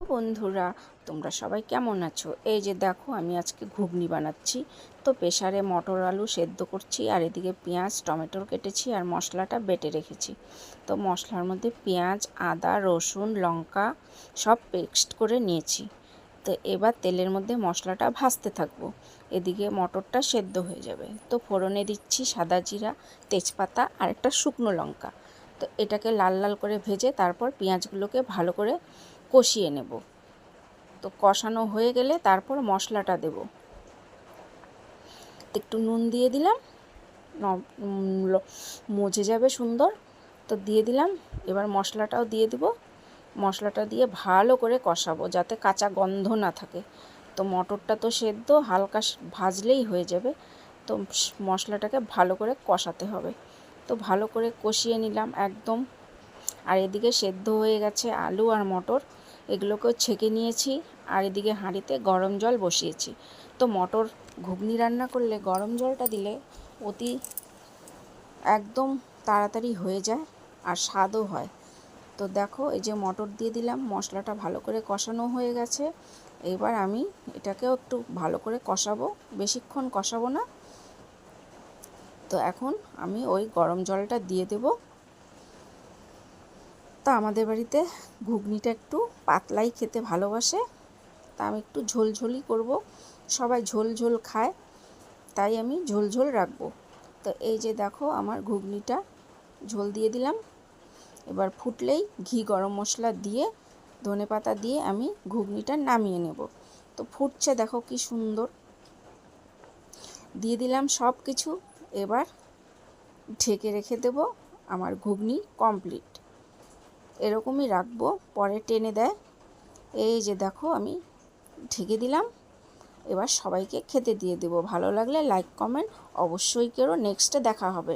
বন্ধুরা, তোমরা সবাই কেমন আছো? এই যে দেখো, আমি আজকে ঘুগনি বানাচ্ছি। তো প্রেসারে মটর আলু সেদ্ধ করছি, আর এদিকে পেঁয়াজ, টমেটোর কেটেছি, আর মশলাটা বেটে রেখেছি। তো মশলার মধ্যে পেঁয়াজ, আদা, রসুন, লঙ্কা সব পেস্ট করে নিয়েছি। তো এবার তেলের মধ্যে মশলাটা ভাজতে থাকব। এদিকে মটরটা সেদ্ধ হয়ে যাবে। তো ফোড়নে দিচ্ছি সাদা জিরা, তেজপাতা, আর একটা শুকনো লঙ্কা। তো এটাকে লাল লাল করে ভেজে তারপর পেঁয়াজগুলোকে ভালো করে কষিয়ে নেব। তো কষানো হয়ে গেলে তারপর মশলাটা দেব। একটু নুন দিয়ে দিলাম। মজে যাবে সুন্দর। তো দিয়ে দিলাম। এবার মশলাটাও দিয়ে দিব। মশলাটা দিয়ে ভালো করে কষাবো যাতে কাঁচা গন্ধ না থাকে। তো মটরটা তো সেদ্ধ, হালকা ভাজলেই হয়ে যাবে। তো মশলাটাকে ভালো করে কষাতে হবে। তো ভালো করে কষিয়ে নিলাম একদম। আর এদিকে সেদ্ধ হয়ে গেছে আলু আর মটর। এগুলোকেও ছেঁকে নিয়েছি আর এদিকে হাঁড়িতে গরম জল বসিয়েছি। তো মটর ঘুগনি রান্না করলে গরম জলটা দিলে অতি একদম তাড়াতাড়ি হয়ে যায় আর স্বাদও হয়। তো দেখো এই যে মটর দিয়ে দিলাম, মশলাটা ভালো করে কষানো হয়ে গেছে। এবার আমি এটাকেও একটু ভালো করে কষাবো, বেশিক্ষণ কষাবো না। তো এখন আমি ওই গরম জলটা দিয়ে দেবো। তা আমাদের বাড়িতে ঘুগনিটা একটু পাতলাই খেতে ভালোবাসে। তা আমি একটু ঝোলঝোলই করব। সবাই ঝোল ঝোল খায়, তাই আমি ঝোল ঝোল রাখব। তো এই যে দেখো আমার ঘুগনিটা, ঝোল দিয়ে দিলাম। এবার ফুটলেই ঘি গরম মশলা দিয়ে, ধনে পাতা দিয়ে আমি ঘুগনিটা নামিয়ে নেব। তো ফুটছে দেখো কি সুন্দর। দিয়ে দিলাম সব কিছু এবার ঢেকে রেখে দেব আমার ঘুগনি কমপ্লিট। এরকমই রাখব, পরে টেনে দেয়। এই যে দেখো, আমি ঢেকে দিলাম। এবার সবাইকে খেতে দিয়ে দেবো। ভালো লাগলে লাইক কমেন্ট অবশ্যই করো। নেক্সটে দেখা হবে।